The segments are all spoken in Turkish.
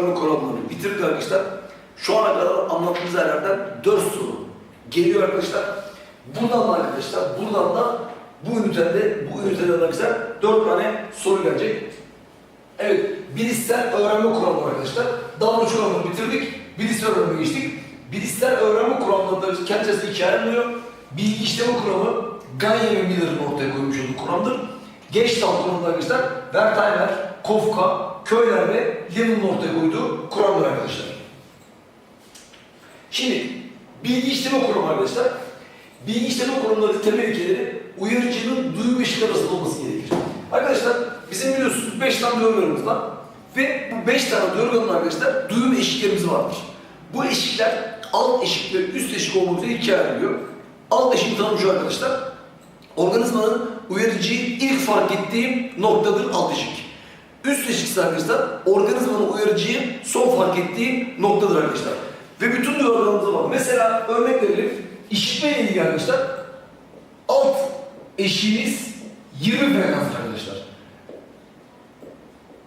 öğrenme kuramlarını bitirdik arkadaşlar. Şu ana kadar anlattığımız yerlerden 4 soru geliyor arkadaşlar. Buradan da arkadaşlar, buradan da bu ünitede, bu ünitede arkadaşlar 4 tane soru gelecek. Evet, bilişsel öğrenme kuramları arkadaşlar. Davranış kuramını bitirdik, bilişsel öğrenme geçtik. Bilişsel öğrenme kuramları kendi içerisinde ikiye ayrılıyor. Bilgi işleme kuramı, ve Miller'ın ortaya koymuş olduğu kuramdır. Gestalt kuramında arkadaşlar, Wertheimer, Kafka, Köhler ve Levin'in ortaya koyduğu kuramlar arkadaşlar. Şimdi, bilgi işleme kuramı arkadaşlar. Bilgi işleme kuramları temel ilkeleri uyarıcının duyu ve ışık arasında olması gerekir. Arkadaşlar bizim biliyorsunuz 5 tane duyularımız var. Ve bu 5 tane duyularının arkadaşlar duyu ve eşiklerimiz vardır. Bu eşikler alt eşik ve üst eşik olmak üzere ikiye ayrılıyor. Alt eşik tanımı şu arkadaşlar. Organizmanın uyarıcıyı ilk fark ettiği noktadır alt eşik. Üst eşik ise arkadaşlar organizmanın uyarıcıyı son fark ettiği noktadır arkadaşlar. Ve bütün duyularımız var. Mesela örnek verelim. İşitme ile ilgili arkadaşlar alt eşiğiniz 20 frekans arkadaşlar.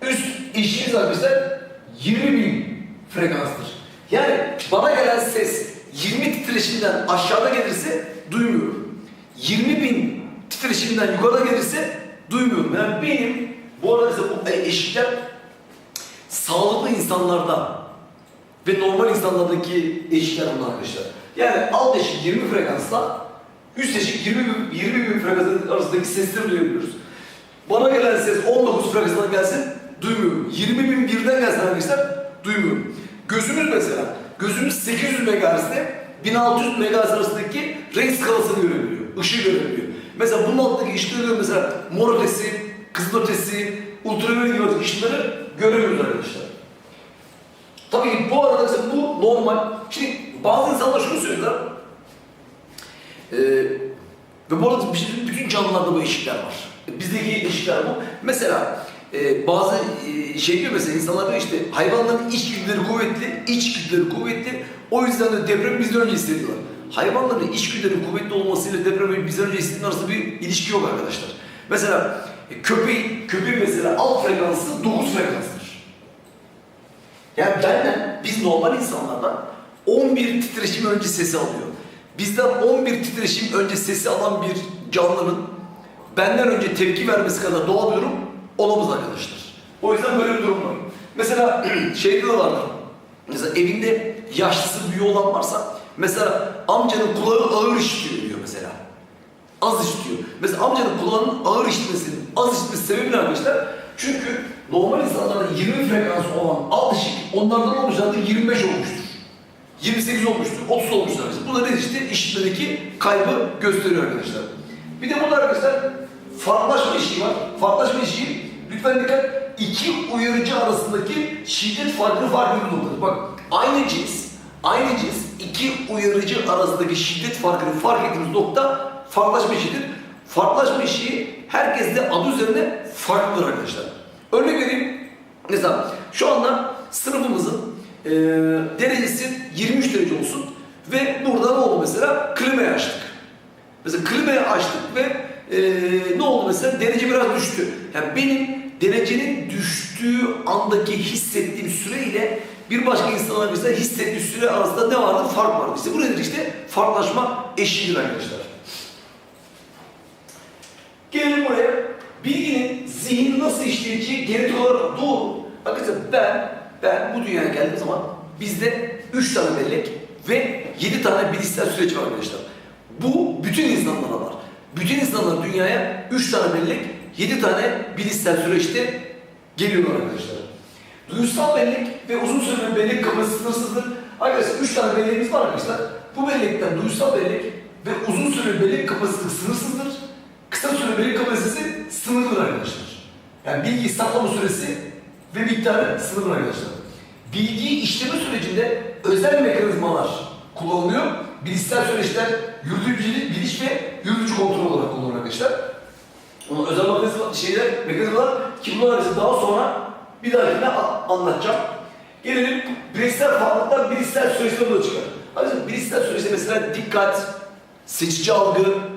Üst eşiğiniz arkadaşlar 20 bin frekanstır. Yani bana gelen ses 20 titreşimden aşağıda gelirse duymuyorum. 20 bin titreşimden yukarıda gelirse duymuyorum. Yani benim bu arada mesela bu eşikler sağlıklı insanlarda ve normal insanlardaki eşikler bunlar arkadaşlar. Yani alt eşik 20 frekansla üst eşik 20 bin, 20 bin frekans arasındaki sesleri duyabiliyoruz. Bana gelen ses 19 frekansından gelsin duymuyorum. 20 bin birden gelsin arkadaşlar duymuyorum. Gözümüz mesela, gözümüz 800 MHz'de 1600 MHz arasındaki renk skalasını görebiliyor, ışığı görebiliyor. Mesela bunun altındaki ışıkları mesela mor ötesi, kızıl ötesi, ultraviyole gibi ışıkları göremiyoruz arkadaşlar. Tabii bu arada mesela bu normal. Şimdi bazı insanlar şunu söylüyorlar. Ee, ve bu arada bizim bütün canlılarda bu eşikler var. Bizdeki eşikler bu. Mesela e, bazı e, şey diyor mesela insanlar diyor işte hayvanların iç güdüleri kuvvetli, iç güdüleri kuvvetli. O yüzden de depremi bizden önce hissediyorlar. Hayvanların iç güdüleri kuvvetli olmasıyla depremi bizden önce hissettiğinin arasında bir ilişki yok arkadaşlar. Mesela e, köpeğin mesela alt frekansı 9 frekanstır. Yani benden, biz normal insanlardan 11 titreşim önce sesi alıyor. Bizden 11 titreşim önce sesi alan bir canlının benden önce tepki vermesi kadar doğal bir durum olamaz arkadaşlar. O yüzden böyle bir durum var. Mesela şeyde de vardır. Mesela evinde yaşlısı büyüğü olan varsa mesela amcanın kulağı ağır işitiyor diyor mesela. Az işitiyor. Mesela amcanın kulağının ağır işitmesinin az işitmesi sebebi ne arkadaşlar? Çünkü normal insanlarda 20 frekans olan alt ışık onlardan olmuşlardır 25 olmuştur. 28 olmuştur, 30 olmuştur. Bu da ne işte işitmedeki kaybı gösteriyor arkadaşlar. Bir de burada arkadaşlar farklılaşma eşiği var. Farklılaşma eşiği lütfen dikkat iki uyarıcı arasındaki şiddet farkını fark ediyor noktadır. Bak aynı cins, aynı cins iki uyarıcı arasındaki şiddet farkını fark ettiğimiz nokta farklılaşma eşiğidir. Farklılaşma eşiği herkeste adı üzerine farklıdır arkadaşlar. Örnek vereyim. Mesela şu anda sınıfımızın e, derecesi 23 derece olsun ve burada ne oldu mesela? Klimayı açtık. Mesela klimayı açtık ve e, ne oldu mesela? Derece biraz düştü. Yani benim derecenin düştüğü andaki hissettiğim süre ile bir başka insanlar mesela hissettiği süre arasında ne vardı? Fark vardı. İşte bu nedir işte? Farklılaşma eşiğidir arkadaşlar. Gelelim buraya. Bilginin zihni nasıl işleyeceği genetik olarak doğru. Arkadaşlar ben, ben bu dünyaya geldiğim zaman bizde 3 tane bellek ve 7 tane bilişsel süreç var arkadaşlar. Bu bütün insanlara var. Bütün insanlar dünyaya 3 tane bellek, 7 tane bilişsel süreçte geliyorlar arkadaşlar. Duyusal bellek ve uzun süreli bellek kapasitesi sınırsızdır. Arkadaşlar 3 tane belleğimiz var arkadaşlar. Bu bellekten duyusal bellek ve uzun süreli bellek kapasitesi sınırsızdır. Kısa süreli bellek kapasitesi sınırlıdır arkadaşlar. Yani bilgi saklama süresi ve miktarı sınırlı arkadaşlar. Bilgiyi işleme sürecinde özel mekanizmalar kullanılıyor. Bilişsel süreçler yürütücü biliş ve yürütücü kontrol olarak kullanılıyor arkadaşlar. Onun özel mekanizma, şeyler, mekanizmalar ki bunlar arasında daha sonra bir dahakine anlatacağım. Gelelim bilişsel farklılıklar bilişsel süreçte de çıkar. Arkadaşlar bilişsel süreçte mesela dikkat, seçici algı,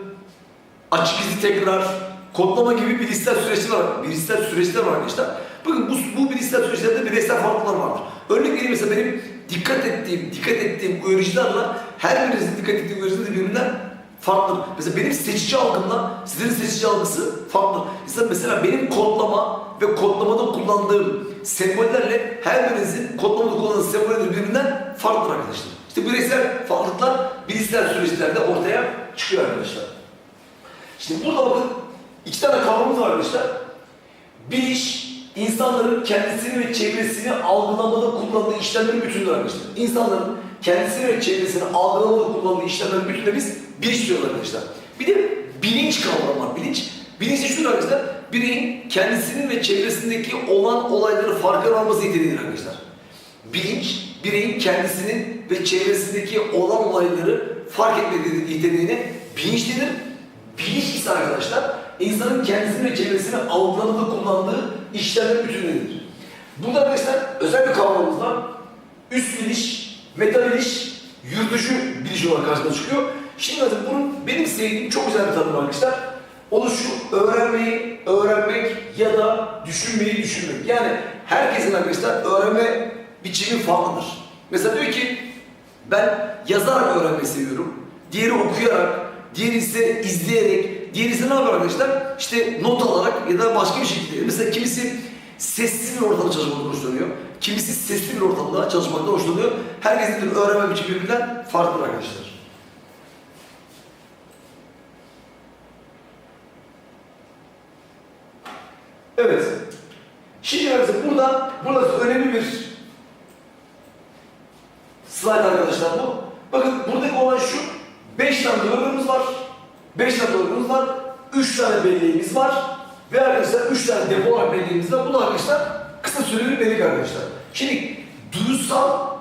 açık izi tekrar, kodlama gibi bilişsel süreçler var. Bilişsel süreçler var arkadaşlar. Bakın bu, bu bilişsel süreçlerde bireysel farklılıklar vardır. Örnek vereyim mesela benim dikkat ettiğim, dikkat ettiğim uyarıcılarla her birinizin dikkat ettiği uyarıcılar birbirinden farklı. Mesela benim seçici algımla sizin seçici algısı farklı. Mesela, mesela benim kodlama ve kodlamada kullandığım sembollerle her birinizin kodlamada kullandığı semboller birbirinden farklıdır arkadaşlar. İşte bireysel farklılıklar bilişsel süreçlerde ortaya çıkıyor arkadaşlar. Şimdi burada bakın iki tane kavramımız var arkadaşlar. Biliş, insanların kendisini ve çevresini algılamada kullandığı işlemlerin bütünüdür arkadaşlar. İnsanların kendisini ve çevresini algılamada kullandığı işlemlerin bütününe biz biliş diyoruz arkadaşlar. Bir de bilinç kavramı var. Bilinç, bilinç de şudur arkadaşlar. Bireyin kendisinin ve çevresindeki olan olayları farkına varması yeteneğidir arkadaşlar. Bilinç, bireyin kendisinin ve çevresindeki olan olayları fark etme yeteneğine bilinç denir. Bilinç ise arkadaşlar, insanın kendisini ve çevresini algılamada kullandığı işlemlerin bütünüdür. Burada arkadaşlar özel bir kavramımız var. Üst biliş, meta biliş, yürütücü biliş olarak karşımıza çıkıyor. Şimdi bakın bunun benim sevdiğim çok güzel bir tanım var arkadaşlar. O şu, öğrenmeyi öğrenmek ya da düşünmeyi düşünmek. Yani herkesin arkadaşlar öğrenme biçimi farklıdır. Mesela diyor ki ben yazarak öğrenmeyi seviyorum. Diğeri okuyarak, diğeri ise izleyerek, diğeri ne yapıyor arkadaşlar? İşte not alarak ya da başka bir şekilde. Mesela kimisi sessiz bir ortamda çalışmaktan hoşlanıyor. Kimisi sesli bir ortamda çalışmaktan hoşlanıyor. Herkesin de öğrenme biçimi birbirinden farklı arkadaşlar. Evet. Şimdi arkadaşlar burada, burası önemli bir slide arkadaşlar bu. Bakın buradaki olan şu. 5 tane dolabımız var. 5 tane dolabımız var. 3 tane belleğimiz var. Ve arkadaşlar 3 tane depo var. Bu da arkadaşlar kısa süreli bellek arkadaşlar. Şimdi duyusal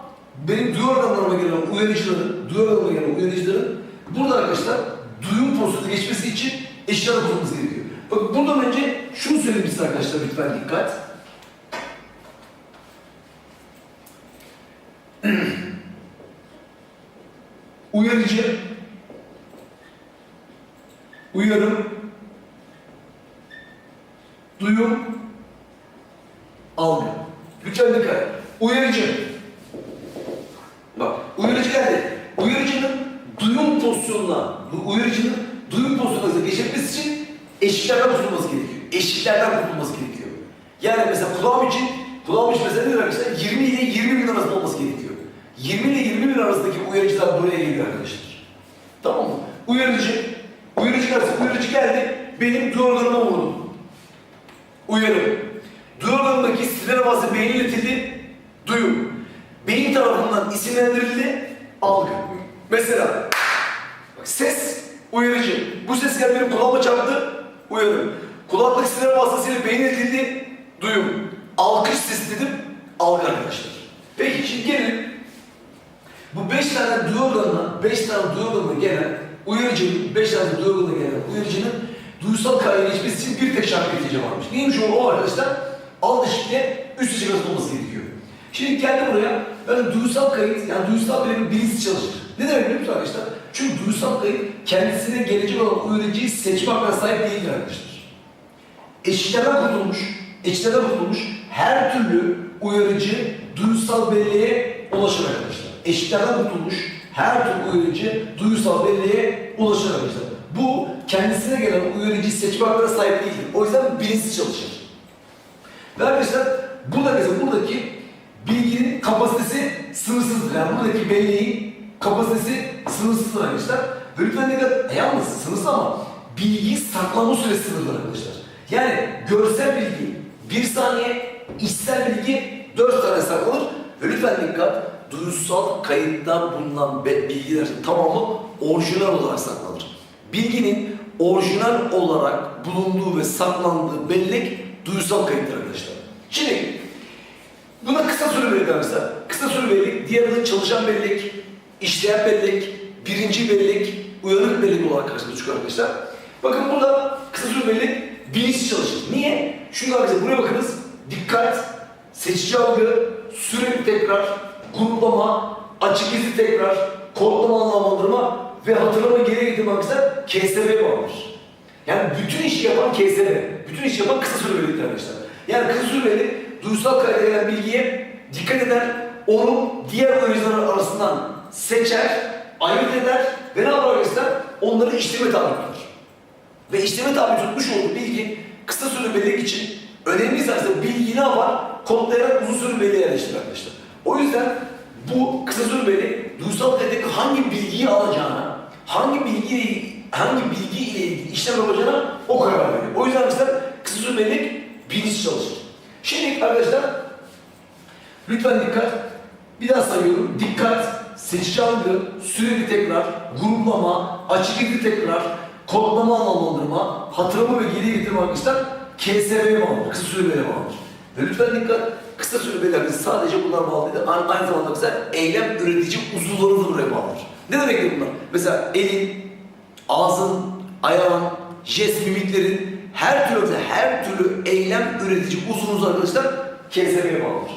benim duyu organlarıma gelen uyarıcıların, duyu organlarıma gelen uyarıcıların burada arkadaşlar duyum pozisyonu geçmesi için eşyalar kurulması gerekiyor. Bakın bundan önce şunu söyleyeyim size arkadaşlar lütfen dikkat. Uyarıcı, uyarım, duyum, algı. Lütfen dikkat. Uyarıcı. Bak, uyarıcı geldi. Uyarıcının duyum pozisyonuna, uyarıcının duyum pozisyonuna geçebilmesi için eşiklerden kurtulması gerekiyor. Eşiklerden kurtulması gerekiyor. Yani mesela kulağım için, kulağım için mesela nedir arkadaşlar? 20 ile 20 bin arasında olması gerekiyor. 20 ile 20 bin arasındaki uyarıcılar buraya geliyor arkadaşlar. Tamam mı? Uyarıcı, benim duyu organıma vurdu. Uyarım. Duyu organındaki sinir havası beyne iletildi, duyum. Beyin tarafından isimlendirildi, algı. Mesela, bak ses uyarıcı. Bu ses geldi benim kulağıma çarptı, uyarım. Kulaklık sinir vasıtasıyla beyne iletildi, duyum. Alkış sesi dedim, algı arkadaşlar. Peki şimdi gelin bu beş tane duyu organına, beş tane duyu organına gelen uyarıcının, beş tane duyu organına gelen uyarıcının duysal kayda geçmesi için bir tek şart netice varmış. Neymiş o, o arkadaşlar? Al dişiyle arasında olması gerekiyor. Şimdi geldi buraya, ben duysal kayıt, yani duysal bir bilinçli çalışır. Ne demek biliyor musun arkadaşlar? Çünkü duysal kayıt kendisine gelecek olan uyarıcıyı seçme hakkına sahip değildir arkadaşlar. Eşitlerden kurtulmuş, eşitlerden kurtulmuş her türlü uyarıcı duysal belleğe ulaşır arkadaşlar. Eşitlerden kurtulmuş her türlü uyarıcı duysal belleğe ulaşır arkadaşlar. Bu kendisine gelen uyarıcıyı seçme hakkına sahip değildir. O yüzden bilinçsiz çalışır. Ve arkadaşlar burada mesela buradaki bilginin kapasitesi sınırsızdır. Yani buradaki belleğin kapasitesi sınırsızdır arkadaşlar. Ve lütfen dikkat, e yalnız sınırsız ama bilgi saklama süresi sınırlıdır arkadaşlar. Yani görsel bilgi bir saniye, işsel bilgi dört saniye saklanır. Ve lütfen dikkat, duysal kayıtta bulunan bilgiler tamamı orijinal olarak saklanır. Bilginin orijinal olarak bulunduğu ve saklandığı bellek duysal kayıttır arkadaşlar. Şimdi buna kısa süre bellek arkadaşlar. Kısa süre bellek, diğer adı çalışan bellek, işleyen bellek, birinci bellek, uyanık bellek olarak karşımıza çıkıyor arkadaşlar. Bakın burada kısa süre bellek bilinçli çalışır. Niye? Çünkü arkadaşlar buraya bakınız. Dikkat, seçici algı, sürekli tekrar, gruplama, açık izi tekrar, kodlama anlamlandırma ve hatırlama geri getirme arkadaşlar KSB bağlıdır. Yani bütün işi yapan KSB, bütün işi yapan kısa süreliliktir arkadaşlar. Yani kısa süreli kaliteye gelen bilgiye dikkat eder, onu diğer öğrenciler arasından seçer, ayırt eder ve ne yapar arkadaşlar? Onları işleme tabi tutar. Ve işleme tabi tutmuş olduğu bilgi kısa süreli bellek için önemli ise bilgiyi ne yapar? Kodlayarak uzun süreli belleğe yerleştirir arkadaşlar. O yüzden bu kısa süreli bellek duygusal kalitedeki hangi bilgiyi alacağına, hangi bilgi hangi bilgi ile ilgili işlem yapacağına o karar veriyor. O yüzden arkadaşlar kısa süreli bellek bilinçli çalışır. Şimdi arkadaşlar lütfen dikkat. Bir daha sayıyorum. Dikkat, seçici algı, süreli tekrar, gruplama, açık ilgi tekrar, kodlama anlamlandırma, hatırlama ve geri getirme arkadaşlar KSB'ye bağlıdır. Kısa süreli bellek bağlıdır. Ve lütfen dikkat. Kısa süreli bellek sadece bunlar bağlı değil. Aynı, zamanda mesela eylem üretici uzuvları da buraya bağlıdır. Ne demek bunlar? Mesela elin, ağzın, ayağın, jest mimiklerin her türlü her türlü eylem üretici uzunuz arkadaşlar KSB'ye bağlıdır.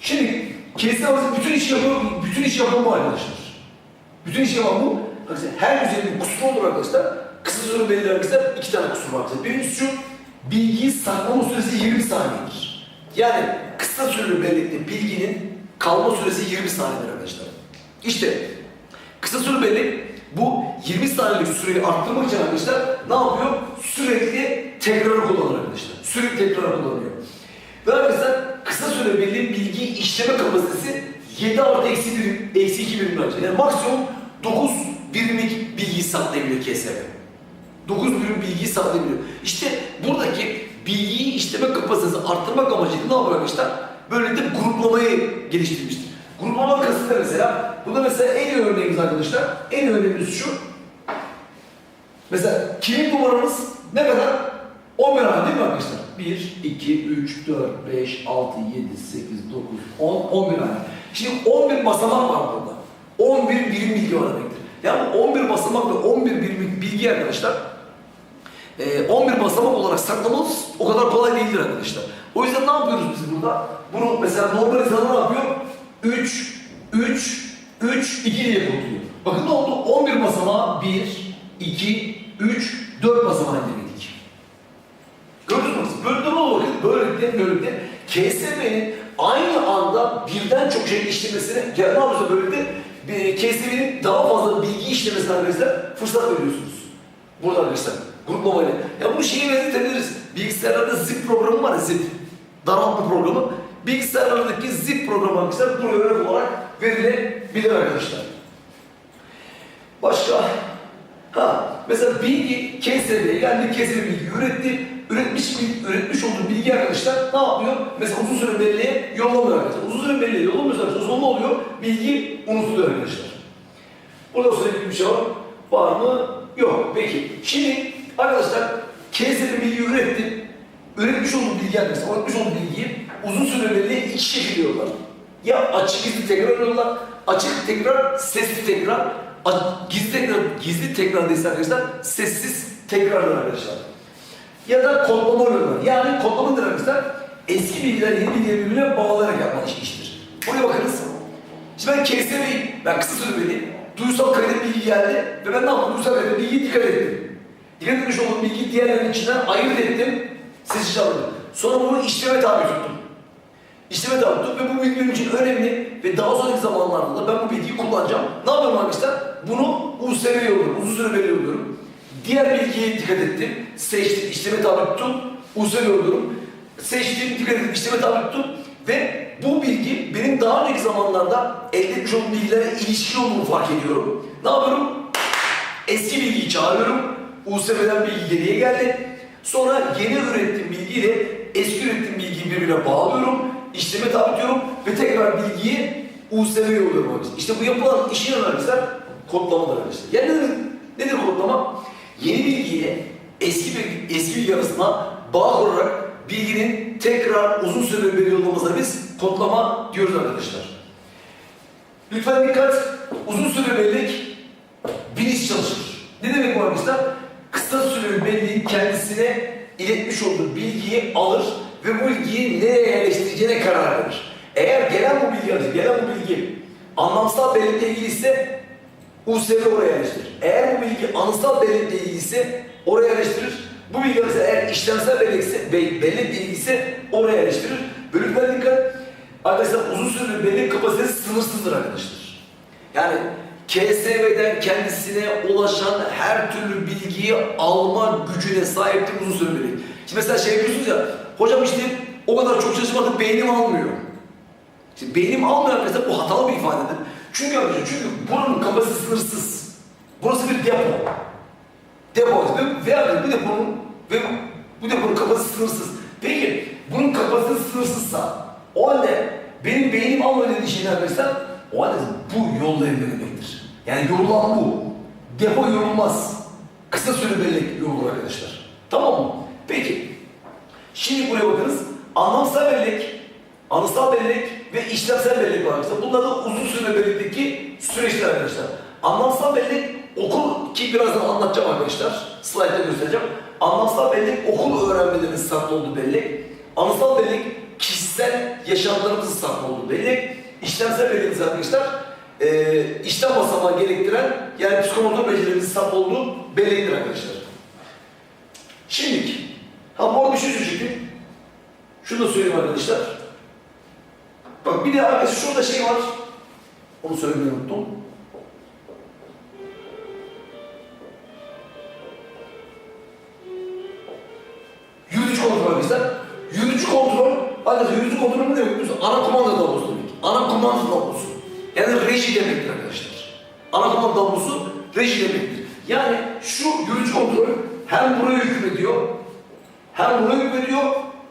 Şimdi avazı bütün iş yapıyor, bütün iş yapan bu arkadaşlar. Bütün iş yapan bu. Arkadaşlar her üzerinde kusur olur arkadaşlar. Kısa süreli belirli arkadaşlar iki tane kusur var. Birincisi şu, bilgiyi saklama süresi 20 saniyedir. Yani kısa süreli bellekte bilginin kalma süresi 20 saniyedir arkadaşlar. İşte kısa süreli bellek bu 20 saniyelik süreyi arttırmak için arkadaşlar ne yapıyor? Sürekli tekrar kullanır arkadaşlar. Sürekli tekrar kullanıyor. Ve arkadaşlar kısa süre belli bilgi işleme kapasitesi 7 artı eksi 1, eksi 2 birim arkadaşlar. Yani maksimum 9 birimlik bilgiyi saklayabiliyor KSV. 9 birim bilgiyi saklayabiliyor. İşte buradaki bilgiyi işleme kapasitesi arttırmak amacıyla ne yapıyor arkadaşlar? Böylelikle gruplamayı geliştirmiştir. Gruplama kasıtı mesela, bu da mesela en iyi örneğimiz arkadaşlar. En örneğimiz şu. Mesela kimin numaranız ne kadar? 11 tane değil mi arkadaşlar? 1, 2, 3, 4, 5, 6, 7, 8, 9, 10, 11 tane. Şimdi 11 basamak var burada. 11 birim bilgi var demektir. Yani 11 basamak ve 11 birim bilgi arkadaşlar e, 11 basamak olarak saklamamız o kadar kolay değildir arkadaşlar. O yüzden ne yapıyoruz biz burada? Bunu mesela normal insanlar ne yapıyor? 3, 3, 3, 2 diye kodluyor. Bakın ne oldu? 11 basamağa 1, 2, 3, 4 basamağa indirgedik. Gördünüz mü? Böyle ne olur? Böylelikle böylelikle KSM'nin aynı anda birden çok şey işlemesine, ya ne yapıyorsa böylelikle KSM'nin daha fazla bilgi işlemesine arkadaşlar fırsat veriyorsunuz. Burada arkadaşlar gruplamayla. Ya bu şeyi benzetebiliriz. Bilgisayarlarda zip programı var ya zip. Daraltma programı. Bilgisayarlardaki zip programı arkadaşlar buraya örnek olarak verilebilir arkadaşlar. Başka? Ha, mesela bilgi KSB'ye geldi, KSB bilgi üretti. Üretmiş, üretmiş olduğu bilgi arkadaşlar ne yapıyor? Mesela uzun süre belleğe yollamıyor arkadaşlar. Uzun süre belleğe yollamıyorsa arkadaşlar zaman ne oluyor? Bilgi unutuluyor arkadaşlar. Burada söylediğim bir şey var. Var mı? Yok. Peki. Şimdi arkadaşlar KSB bilgi üretti. Üretmiş olduğu bilgi arkadaşlar, üretmiş olduğu bilgiyi uzun süre belleğe iki şekilde yollar. Ya açık gizli tekrar yollar, açık tekrar, sesli tekrar, gizli tekrar, gizli tekrar değilse arkadaşlar, sessiz tekrarlar arkadaşlar. Ya da kodlama yollar. Yani kodlama nedir arkadaşlar? Eski bilgiler yeni bilgileri birbirine bağlayarak yapmak iş- iştir. Buraya bakınız. Şimdi ben KSB'yim, ben kısa süreli belli. Duygusal kalite bilgi geldi ve ben ne yaptım? Duygusal kalite bilgiye dikkat ettim. Dikkat etmiş olduğum bilgiyi diğerlerinin içinden ayırt ettim, seçici aldım. Sonra bunu işleme tabi tuttum. İşleme tabi tuttum ve bu bilgi benim için önemli ve daha sonraki zamanlarda da ben bu bilgiyi kullanacağım. Ne yapıyorum arkadaşlar? Bunu USV yolluyorum, uzun süre yolluyorum. Diğer bilgiye dikkat ettim, seçtim, işleme tabi tuttum, USV yolluyorum. Seçtim, dikkat ettim, işleme tabi tuttum ve bu bilgi benim daha önceki zamanlarda elde etmiş olduğum bilgilere ilişkin olduğunu fark ediyorum. Ne yapıyorum? Eski bilgiyi çağırıyorum. USB'den bilgi geriye geldi. Sonra yeni ürettiğim bilgiyle eski ürettiğim bilgiyi birbirine bağlıyorum. İşleme tabi tutuyorum ve tekrar bilgiyi USB'ye yolluyorum arkadaşlar. İşte bu yapılan işin arkadaşlar kodlamadır arkadaşlar. Yani ne demek? Nedir kodlama? Yeni bilgiyle eski bilgi, eski bilgi arasında bağ kurarak bilginin tekrar uzun süreli bir yollamasına biz kodlama diyoruz arkadaşlar. Lütfen dikkat. Uzun süre bellek bilinç çalışır. Ne demek bu arkadaşlar? Kısa süreli belleğin kendisine iletmiş olduğu bilgiyi alır ve bu bilgiyi nereye yerleştireceğine karar verir. Eğer gelen bu bilgi, gelen bu bilgi anlamsal bellekle ilgili ise USB oraya yerleştirir. Eğer bu bilgi anısal bellekle ilgisi oraya yerleştirir. Bu bilgi mesela eğer işlemsel bellekse, be- bellekle ilgisi oraya yerleştirir. Bölükler dikkat. Arkadaşlar uzun süreli bellek kapasitesi sınırsızdır arkadaşlar. Yani KSV'den kendisine ulaşan her türlü bilgiyi alma gücüne sahiptir uzun süreli. Şimdi mesela şey diyorsunuz ya, hocam işte o kadar çok çalışmadım beynim almıyor. Şimdi beynim almıyor arkadaşlar bu hatalı bir ifadedir. Çünkü arkadaşlar çünkü buranın kapasitesi sınırsız. Burası bir depo. Depo ve, ve arkadaşlar bu deponun ve bu deponun kapasitesi sınırsız. Peki bunun kapasitesi sınırsızsa o halde benim beynim almıyor dediği şey ne arkadaşlar? O halde bu yollayabilir demektir. Yani yorulan bu. Depo yorulmaz. Kısa süre bellek yorulur arkadaşlar. Tamam mı? Peki. Şimdi buraya bakınız. Anlamsal bellek, anısal bellek ve işlemsel bellek var arkadaşlar. Bunlar da uzun süre bellekteki süreçler arkadaşlar. Anlamsal bellek okul ki birazdan anlatacağım arkadaşlar. Slaytta göstereceğim. Anlamsal bellek okul öğrenmelerinin saklı olduğu bellek. Anısal bellek kişisel yaşamlarımızın saklı olduğu bellek. İşlemsel bellek ise arkadaşlar e, işlem basamağı gerektiren yani psikomotor becerilerimizin saklı olduğu bellektir arkadaşlar. Şimdi arada bir şey söyleyecektim. Şunu da söyleyeyim arkadaşlar. Bak bir de arkadaşlar şurada şey var. Onu söylemeyi unuttum. Yürütücü kontrol arkadaşlar. Yürütücü kontrol, arkadaşlar yürütücü kontrol ne demek biliyor musun? Ana kumanda tablosu demek. Ana kumanda tablosu. Yani reji demektir arkadaşlar. Ana kumanda tablosu reji demektir. Yani şu yürütücü kontrol hem buraya hükmediyor, hem buna hükmediyor,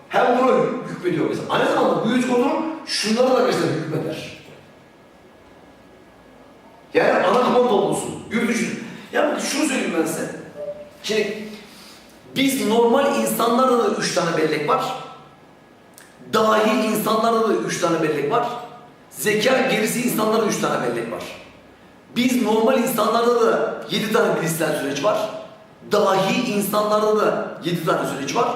hem buna hükmediyor. Mesela aynı zamanda bu yürütücü kontrol şunlara da arkadaşlar hükmeder. Yani ana kumanda tablosu, yürütücü. Yani bakın şunu söyleyeyim ben size. Şimdi biz normal insanlarda da üç tane bellek var. Dahi insanlarda da üç tane bellek var. Zeka gerisi insanlarda üç tane bellek var. Biz normal insanlarda da yedi tane bilişsel süreç var. Dahi insanlarda da yedi tane süreç var.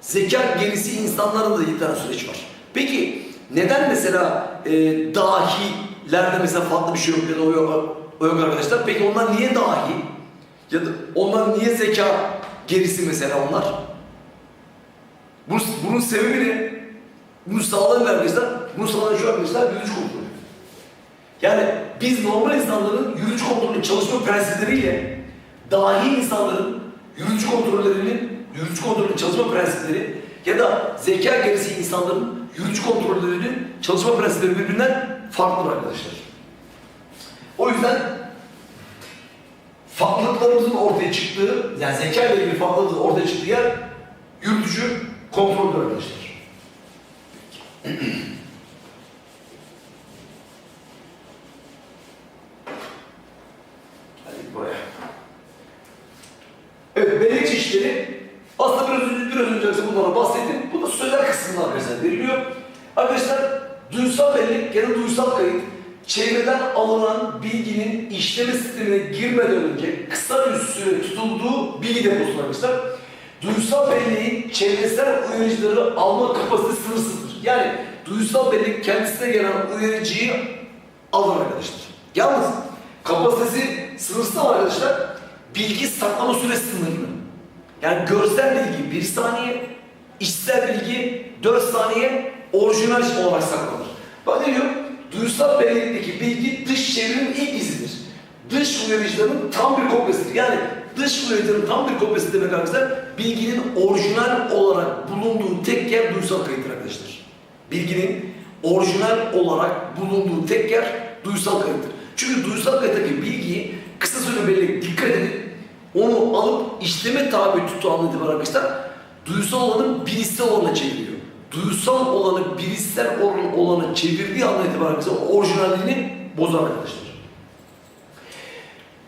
Zeka gerisi insanlarda da yedi tane süreç var. Peki neden mesela e, dahilerde mesela farklı bir şey yok ya da o yok, o yok arkadaşlar? Peki onlar niye dahi? Ya da onlar niye zeka gerisi mesela onlar? Bunun, bunun sebebi ne? Bunu sağlayan arkadaşlar, bunu sağlayan şu arkadaşlar yürüyüş kontrolü. Yani biz normal insanların yürüyüş kontrolünün çalışma prensipleriyle dahi insanların yürüyüş kontrollerinin yürüyüş kontrolünün çalışma prensipleri ya da zeka gerisi insanların yürüyüş kontrollerinin çalışma prensipleri birbirinden farklıdır arkadaşlar. O yüzden farklılıklarımızın ortaya çıktığı, yani zeka ile ilgili farklılığın ortaya çıktığı yer yürütücü kontroldür arkadaşlar. Hadi buraya. Evet, bellek çeşitleri aslında biraz önce, biraz önce bunlara bahsettim. Bu da sözel kısmında arkadaşlar veriliyor. Arkadaşlar duysal bellek ya da duysal kayıt çevreden alınan bilginin işleme sistemine girmeden önce kısa bir süre tutulduğu bilgi deposu arkadaşlar. Duysal belleğin çevresel uyarıcıları alma kapasitesi sınırsızdır. Yani duysal bellek kendisine gelen uyarıcıyı alır arkadaşlar. Yalnız kapasitesi sınırsız arkadaşlar bilgi saklama süresi sınırlı. Yani görsel bilgi 1 saniye, işitsel bilgi 4 saniye orijinal olarak saklanır. Bak ne diyor? Duysal bellekteki bilgi dış çevrenin ilk izidir. Dış uyarıcıların tam bir kopyasıdır. Yani dış uyarıcıların tam bir kopyası demek arkadaşlar bilginin orijinal olarak bulunduğu tek yer duysal kayıttır arkadaşlar. Bilginin orijinal olarak bulunduğu tek yer duysal kayıttır. Çünkü duysal kayıttaki bilgiyi kısa süre bellek dikkat edin onu alıp işleme tabi andan itibaren arkadaşlar duysal olanı bilişsel olana çeviriyor. Duysal olanı bilişsel olan olana çevirdiği andan itibaren arkadaşlar orijinalliğini bozar arkadaşlar.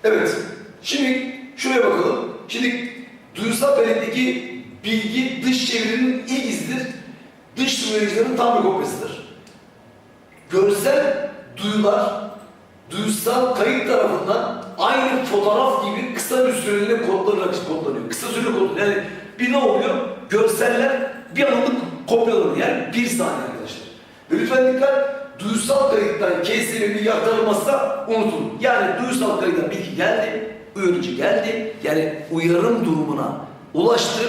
Evet. Şimdi şuraya bakalım. Şimdi duysal bellekteki bilgi dış çevirinin ilk izidir. Dış duyucuların tam bir kopyasıdır. Görsel duyular duysal kayıt tarafından aynı fotoğraf gibi kısa bir süreliğine kodlanarak kodlanıyor. Kısa süreli kodlanıyor. Yani bir ne oluyor? Görseller bir anlık kopyalanıyor. Yani bir saniye arkadaşlar. Ve lütfen dikkat, duysal kayıttan KSM bilgi aktarılmazsa unutulur. Yani duysal kayıttan bilgi geldi, uyarıcı geldi. Yani uyarım durumuna ulaştı,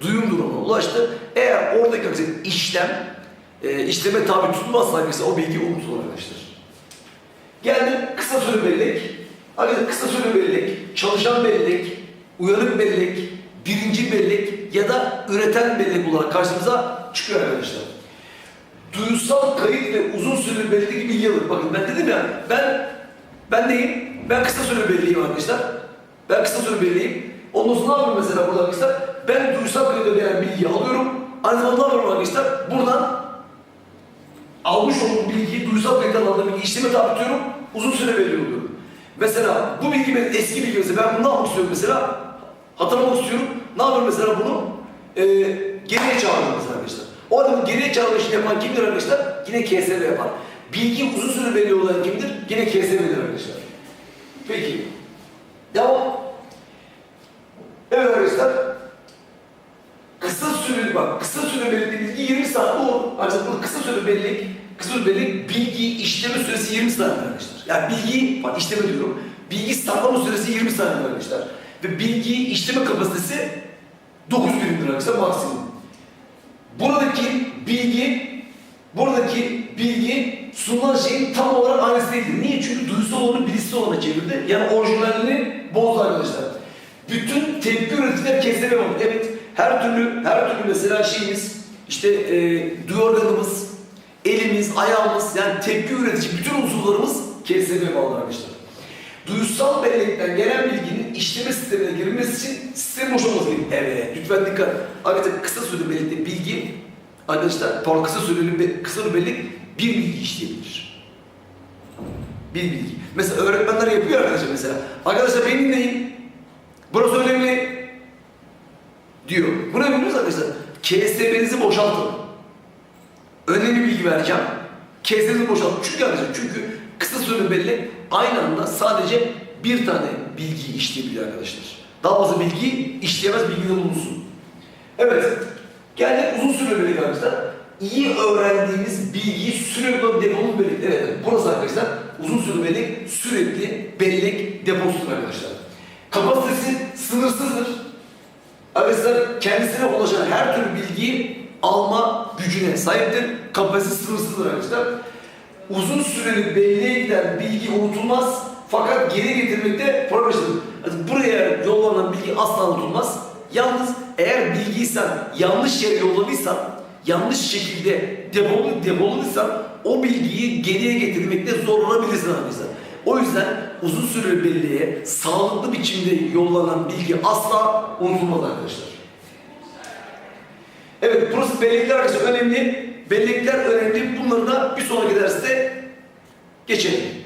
duyum durumuna ulaştı. Eğer oradaki işlem, e, işleme tabi arkadaşlar o bilgi unutulur arkadaşlar. Geldi kısa süre bellek. Arkadaşlar kısa süre bellek, çalışan bellek, uyanık bellek, birinci bellek ya da üreten bellek olarak karşımıza çıkıyor arkadaşlar. Duyusal kayıt ve uzun süreli bellekteki bilgi alır. Bakın ben dedim ya, ben ben neyim? Ben kısa süre belleyim arkadaşlar. Ben kısa süre belleyim. Ondan sonra ne yapıyorum mesela burada arkadaşlar? Ben duysal kayıda gelen bilgiyi alıyorum. Aynı zamanda ne yapıyorum arkadaşlar? Buradan almış olduğum bilgiyi duysal kayıttan aldığım bilgiyi işleme tabi tutuyorum. Uzun süre veriyorum. Mesela bu bilgi benim eski bilgi mesela ben bunu ne yapmak istiyorum mesela? Hatırlamak istiyorum. Ne yapıyorum mesela bunu? Ee, geriye çağırıyorum mesela arkadaşlar. O adamın geriye çağırma işini yapan kimdir arkadaşlar? Yine KSV yapar. Bilgi uzun süre belli olan kimdir? Yine KSV'dir arkadaşlar. Peki. Devam. Evet arkadaşlar. Kısa süreli bak, kısa süre belirli bilgi 20 saat doğru. Ancak burada kısa süre belirlik, kısa süre belirlik bilgi işleme süresi 20 saniye arkadaşlar. Yani bilgi, bak işleme diyorum. Bilgi saklama süresi 20 saniye arkadaşlar. Ve bilgi işleme kapasitesi 9 birimdir arkadaşlar maksimum. Buradaki bilgi, buradaki bilgi sunulan şeyin tam olarak aynısı değildir. Niye? Çünkü duysal olanı bilişsel olana çevirdi. Yani orijinalini bozdu arkadaşlar. Bütün tepki üreticiler var. Evet, her türlü, her türlü mesela şeyimiz, işte e, duyu organımız, elimiz, ayağımız, yani tepki üretici bütün unsurlarımız kestirme bağlı arkadaşlar. Duysal bellekten gelen bilginin işleme sistemine girilmesi için sistem boşalması gerekiyor. Evet, lütfen dikkat. Arkadaşlar kısa süreli bellekte bilgi, arkadaşlar pardon kısa süreli, kısa süreli bellek bir bilgi işleyebilir. Bir bilgi. Mesela öğretmenler yapıyor arkadaşlar mesela. Arkadaşlar beni dinleyin. Burası önemli. Diyor. Bu ne biliyorsunuz KSB'nizi boşaltın. Önemli bilgi vereceğim. KSB'nizi boşaltın. Çünkü arkadaşlar çünkü kısa süreli bellek aynı anda sadece bir tane bilgiyi işleyebiliyor arkadaşlar. Daha fazla bilgi işleyemez bilgide bulunsun. Evet. Geldik uzun süreli bellek arkadaşlar. İyi öğrendiğimiz bilgiyi sürekli depomuz bellek. Evet, burası arkadaşlar uzun süreli bellek sürekli bellek deposudur arkadaşlar. Kapasitesi sınırsızdır. Arkadaşlar kendisine ulaşan her türlü bilgiyi alma gücüne sahiptir. Kapasitesi sınırsızdır arkadaşlar. Uzun süreli belleğe giden bilgi unutulmaz fakat geri getirmekte problemlidir. Yani buraya yollanan bilgi asla unutulmaz. Yalnız eğer bilgiyi sen yanlış yere yolladıysan, yanlış şekilde depolu, depoladıysan o bilgiyi geriye getirmekte zorlanabilirsin arkadaşlar. O yüzden uzun süreli belleğe sağlıklı biçimde yollanan bilgi asla unutulmaz arkadaşlar. Evet burası bellekler arkadaşlar önemli. Bellekler önemli. Bunları da bir sonraki derste geçelim.